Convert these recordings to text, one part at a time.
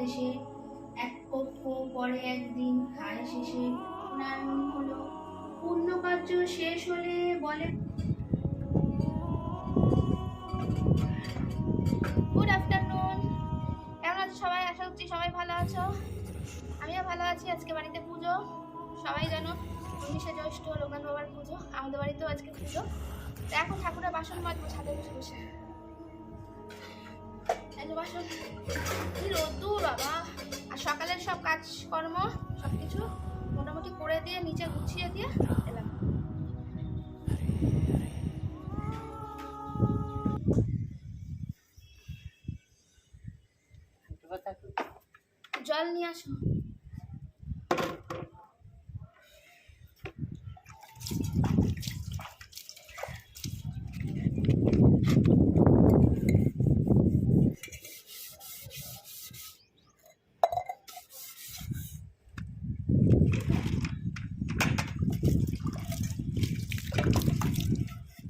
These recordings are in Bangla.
দেশে এক পক্ষ পরে একদিন খায় শেষে নারায়ণ হলো। পূর্ণ কার্য শেষ হলে বলে গুড আফটারনুন কেমন আছো সবাই? আশা করছি সবাই ভালো আছো। আমিও ভালো আছি। আজকে বাড়িতে পুজো। সবাই জানো, উনিশে জ্যৈষ্ঠ লোকাল বাবার পুজো। আমাদের বাড়িতেও আজকে পুজো। তো এখন ঠাকুরের বাসন মাজবো, ছাদে বসে বসে। রোদ্দুর, বাবা। আর সকালের সব কাজকর্ম সব কিছু মোটামুটি করে দিয়ে, নিচে গুছিয়ে দিয়ে এলাম। জল নিয়ে আসো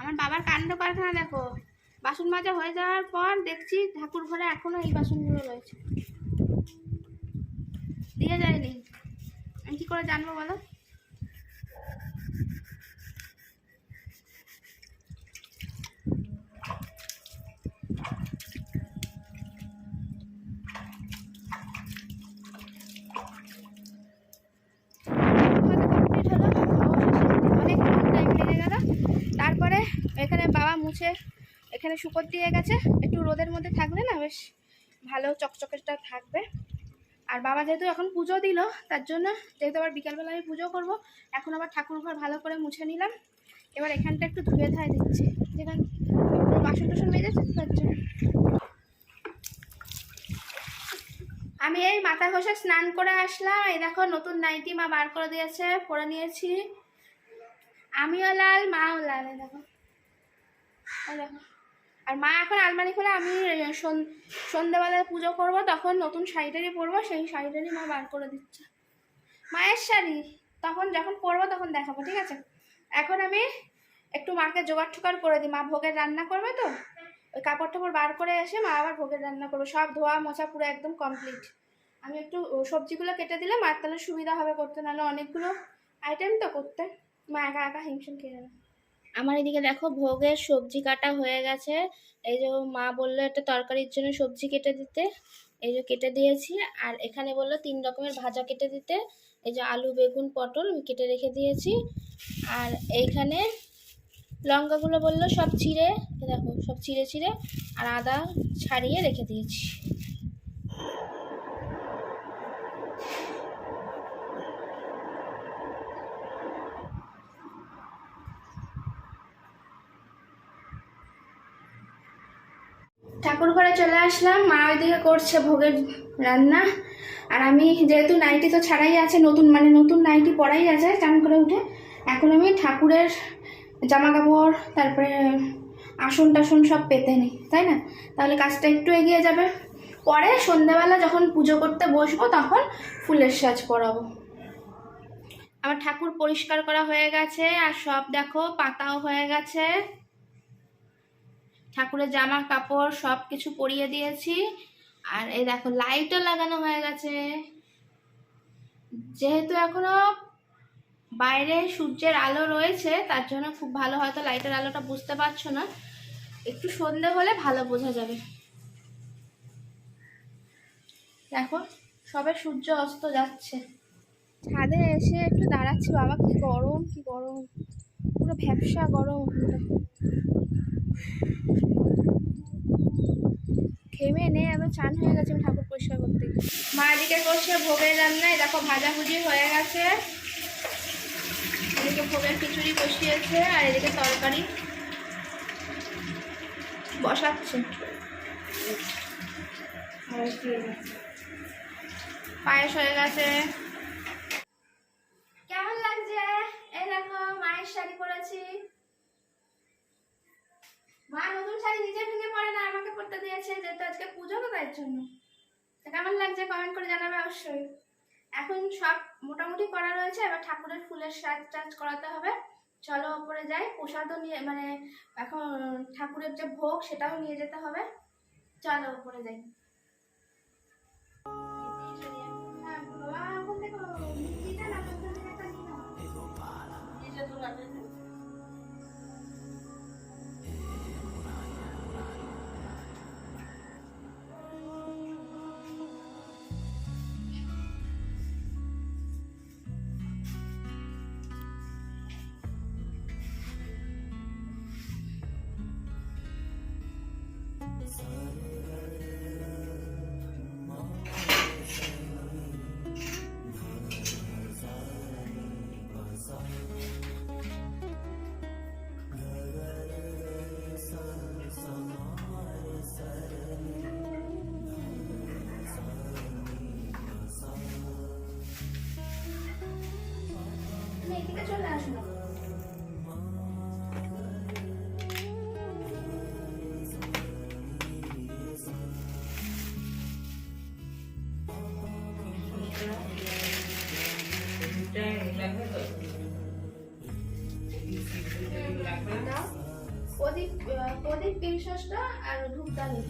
আমার বাবার কাণ্ড কারখানা দেখো বাসন মাজা হয়ে যাওয়ার পর দেখছি ঠাকুর ঘরে এখনও এই বাসনগুলো রয়েছে। দিয়ে যায়নি। আমি কি করে জানব বলো? তারপরে এখানে বাবা মুছে এখানে শুকর দিয়ে গেছে। একটু রোদের মধ্যে থাকলে না বেশ ভালো চকচকেটা থাকবে। আর বাবা যেহেতু এখন পুজো দিল, তার জন্য যেহেতু আবার বিকালবেলা আমি পুজো করব, এখন আবার ঠাকুর ঘর ভালো করে মুছে নিলাম। এবার এখানটা একটু ধুয়ে ধায় দিচ্ছি। যেখানে বাসন টাসন মেজেছে, তার জন্য। আমি এই মাথা ঘষে স্নান করে আসলাম। এই দেখো, নতুন নাইটি মা বার করে দিয়েছে, পরে নিয়েছি। আমিও লাল, মাও লাল, এই দেখো। দেখো। আর মা এখন আলমারি খুলে, আমি সন- সন্ধেবেলায় পুজো করব, তখন নতুন শাড়িটারই পরবো, সেই শাড়িটারই মা বার করে দিচ্ছে। মায়ের শাড়ি, তখন যখন পরবো তখন দেখাবো, ঠিক আছে? এখন আমি একটু মাকে জোগাড় ঠোগাড় করে দিই, মা ভোগের রান্না করবে তো? ওই কাপড় টাপড় বার করে এসে মা আবার ভোগের রান্না করবে, সব ধোয়া মোছা পুরো একদম কমপ্লিট আমি একটু সবজিগুলো কেটে দিলে মার তাহলে সুবিধা হবে করতে, নাহলে অনেকগুলো আইটেম তো করতে। মা একা একা হিমশিম খেয়ে যাবে। আমার এদিকে দেখো ভোগের সবজি কাটা হয়ে গেছে। এই যে মা বলল একটা তরকারির জন্য সবজি কেটে দিতে। এই যে কেটে দিয়েছি। আর এখানে বলল তিন রকমের ভাজা কেটে দিতে। এই যে আলু, বেগুন, পটল কেটে রেখে দিয়েছি। আর এইখানে লঙ্কাগুলো বলল সব চিড়ে দেখো সব চিড়ে চিড়ে আর আদা ছাড়িয়ে রেখে দিয়েছি। ঠাকুর ঘরে চলে আসলাম, মা ওইদিকে করছে ভোগের রান্না। আর আমি যেহেতু নাইটি তো ছাড়াই আছে, নতুন মানে নতুন নাইটি পরাই আছে, চান করে উঠে এখন আমি ঠাকুরের জামা কাপড় তারপরে আসন টাসন সব পেতে নিই, তাই না? তাহলে কাজটা একটু এগিয়ে যাবে। পরে সন্ধ্যাবেলা যখন পুজো করতে বসবো, তখন ফুলের সাজ পরাবো। আমার ঠাকুর পরিষ্কার করা হয়ে গেছে, আর সব দেখো, পাতাও হয়ে গেছে। ঠাকুরের জামা কাপড় সব কিছু পরিয়ে দিয়েছি। আর এই দেখো লাইটও লাগানো হয়ে গেছে। যেহেতু এখনও বাইরে সূর্যের আলো রয়েছে, তার জন্য খুব ভালো হয়তো লাইটের আলোটা বুঝতে পারছ না। একটু সন্ধে হলে ভালো বোঝা যাবে। দেখো, সবে সূর্য অস্ত যাচ্ছে। ছাদে এসে একটু দাঁড়াচ্ছি। বাবা, কি গরম কি গরম। পুরো ভ্যাবসা গরম। ঘেমে নে আবার চান হয়ে গেছে ঠাকুর পরিষ্কার করতে মা এদিকে করছে ভোগের রান্নায় দেখো ভাজাভুজি হয়ে গেছে। এদিকে ভোগের খিচুড়ি বসিয়েছে, আর এদিকে তরকারি বসাচ্ছে। পায়েস হয়ে গেছে। কেমন কমেন্ট করে জানাবে অবশ্যই। এখন সব মোটামুটি করা রয়েছে, এবার ঠাকুরের ফুলের সাজ টাজ করাতে হবে। চলো ওপরে যাই, প্রসাদও নিয়ে মানে এখন ঠাকুরের যে ভোগ সেটাও নিয়ে যেতে হবে। চলো ওপরে যাই। হ্যাঁ, প্রদীপ প্রদীপ বিশ্বাসটা আর ধূপদানি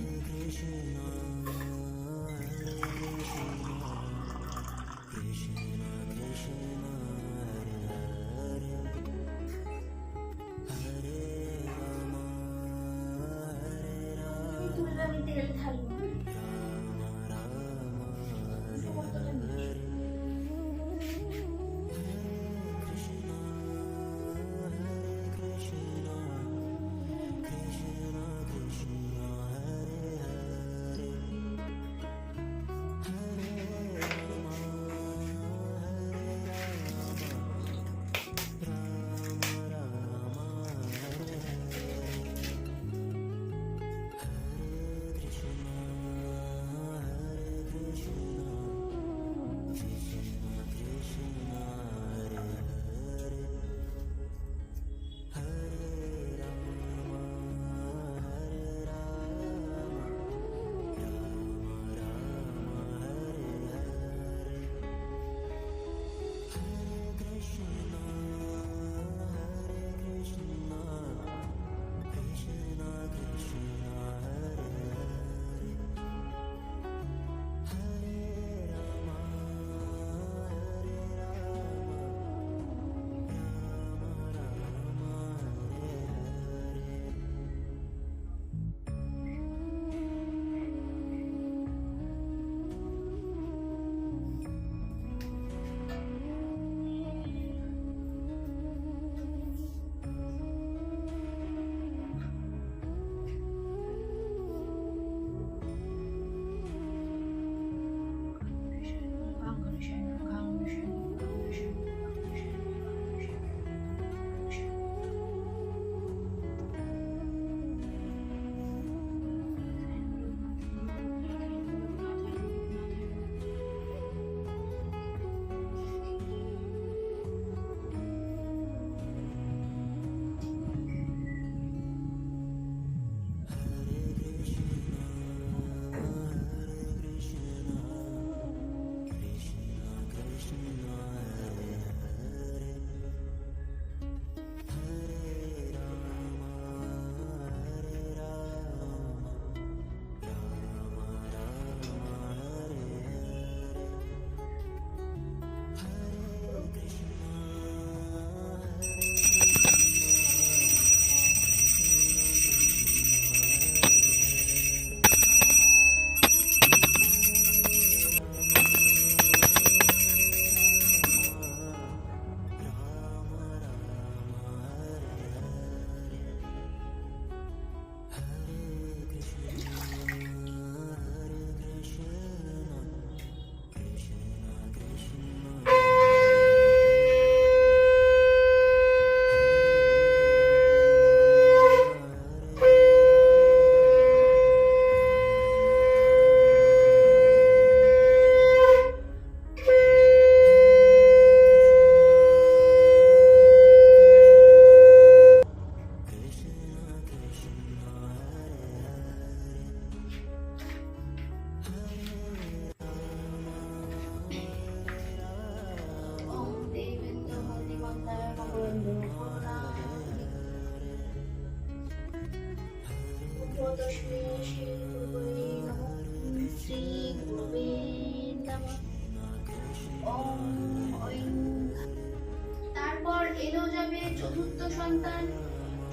তারপর এলো যাবে চতুর্থ সন্তান।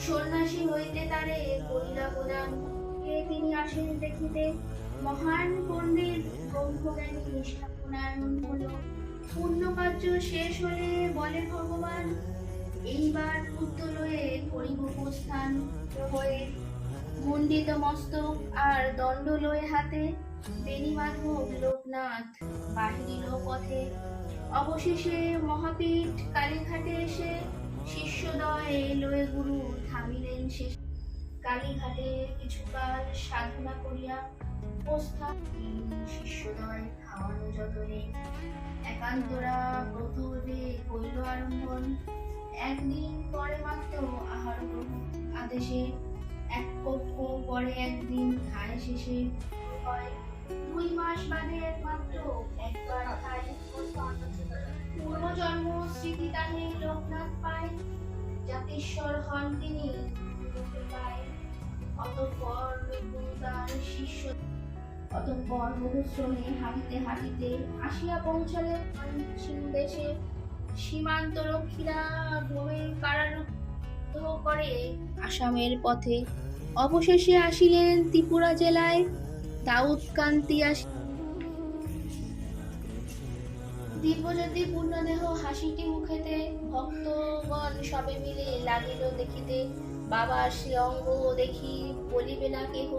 সন্ন্যাসী হইতে তারে করিলা প্রদান কে তিনি আসেন দেখিতে? মহান পণ্ডিত ব্রহ্মজ্ঞানী নিষ্ঠাপনায়ন হলো। পূর্ণ শেষ হলে বলে ভগবান, এইবার পুত্র লয়ে করিব প্রস্থান হয়ে মণ্ডিত মস্তক আর দণ্ড লয়ে হাতে বেণী মাধব লোকনাথ বাহির পথে অবশেষে মহাপীঠ কালীঘাটে এসে শিষ্যদয়ে লয়ে গুরু থামিলেন শেষ। কালীঘাটে কিছুকাল সাধনা করিয়া প্রস্থান শিষ্যদয় খাওয়ানো যতনে। একান্তরা ব্রতবে কইল আরম্ভন একদিন পরে মাত্র আহার গ্রহণ। আদেশে এক পক্ষ পরে একদিন খায় শেষে দুই মাস বাদে মাত্র একবার খায়। পূর্বজন্ম স্মৃতি তাহে লোকনাথ পায়। জাতিস্বর হন তিনি অতঃপর তার শিষ্য অতঃপর বহুশ্রমে হাঁটিতে হাঁটিতে আসিয়া পৌঁছালে দেশে সীমান্ত রক্ষীরা ভূমির করে আসামের পথে। অবশেষে আসিলেন ত্রিপুরা জেলায় দাউদকান্তি আসি দিব্যজ্যোতি পূর্ণদেহ হাসিটি মুখেতে, ভক্তগণ সবে মিলে লাগিল দেখিতে। বাবার সে অঙ্গ দেখি বলিবে না কেহ,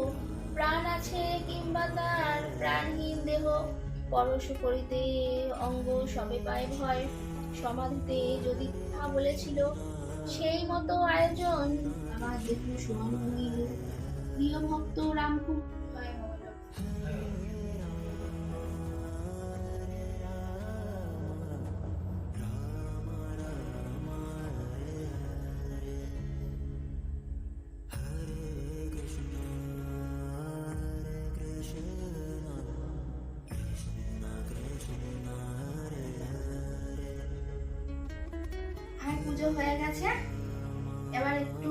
প্রাণ আছে কিংবা তার প্রাণহীন দেহ। পরশ করিতে অঙ্গ সবে পায় ভয়। সমাধিতে যদি বলেছিল সেই মতো আয়োজন আমার দেখুন হইল প্রিয় ভক্ত রামকুমার পুজো হয়ে গেছে। এবার একটু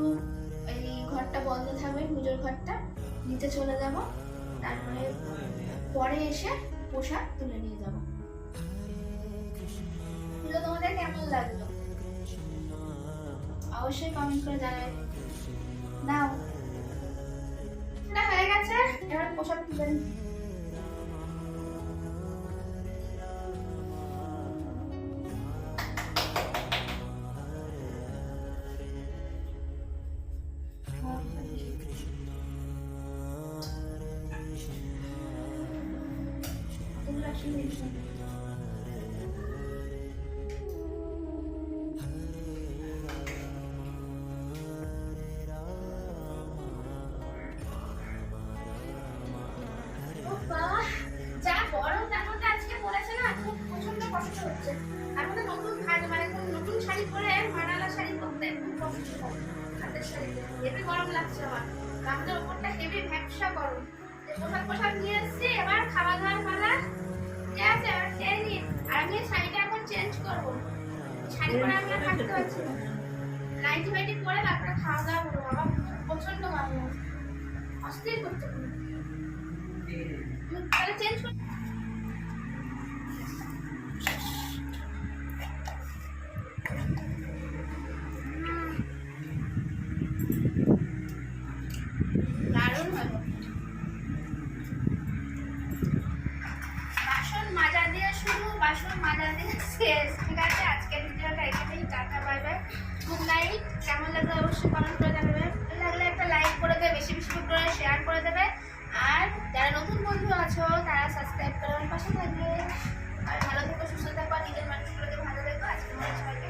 এই ঘরটা বন্ধ থাকবে, পুজোর ঘরটা। নিচে চলে যাব। তারপরে পরে এসে প্রসাদ তুলে নিয়ে যাব। পুজো তোমাদের কেমন লাগল? অবশ্যই কমেন্ট করে জানাবে। দাও। হয়ে গেছে, এবার প্রসাদ তুলে নিই। এসছি খাওয়া দাওয়ার পালা। ঠিক আছে এবার খেয়ে নিন। আর আমি শাড়িটা এখন চেঞ্জ করব। শাড়ি পরে আমি আর থাকতে পারছি না। নাইটি ফাইটি পরে তারপরে খাওয়া দাওয়া করব আমার প্রচণ্ড গরম অস্থির করতে তাহলে চেঞ্জ কর। বাসন মাজা দিন শেষ। ঠিক আছে? আজকের ভিডিওটা এখানেই tata, bye bye. Good night. কেমন লাগল অবশ্যই কমেন্ট করে জানাবে। লাগলে একটা লাইক করে দেবে, বেশি বেশি করে শেয়ার করে দেবে। আর যারা নতুন বন্ধু আছো, তারা সাবস্ক্রাইব করার পাশে থাকবে। আর ভালো থেকো, সুস্থ থাকো নিজের মানুষগুলোকে ভালো থাকো। আজকে সবাইকে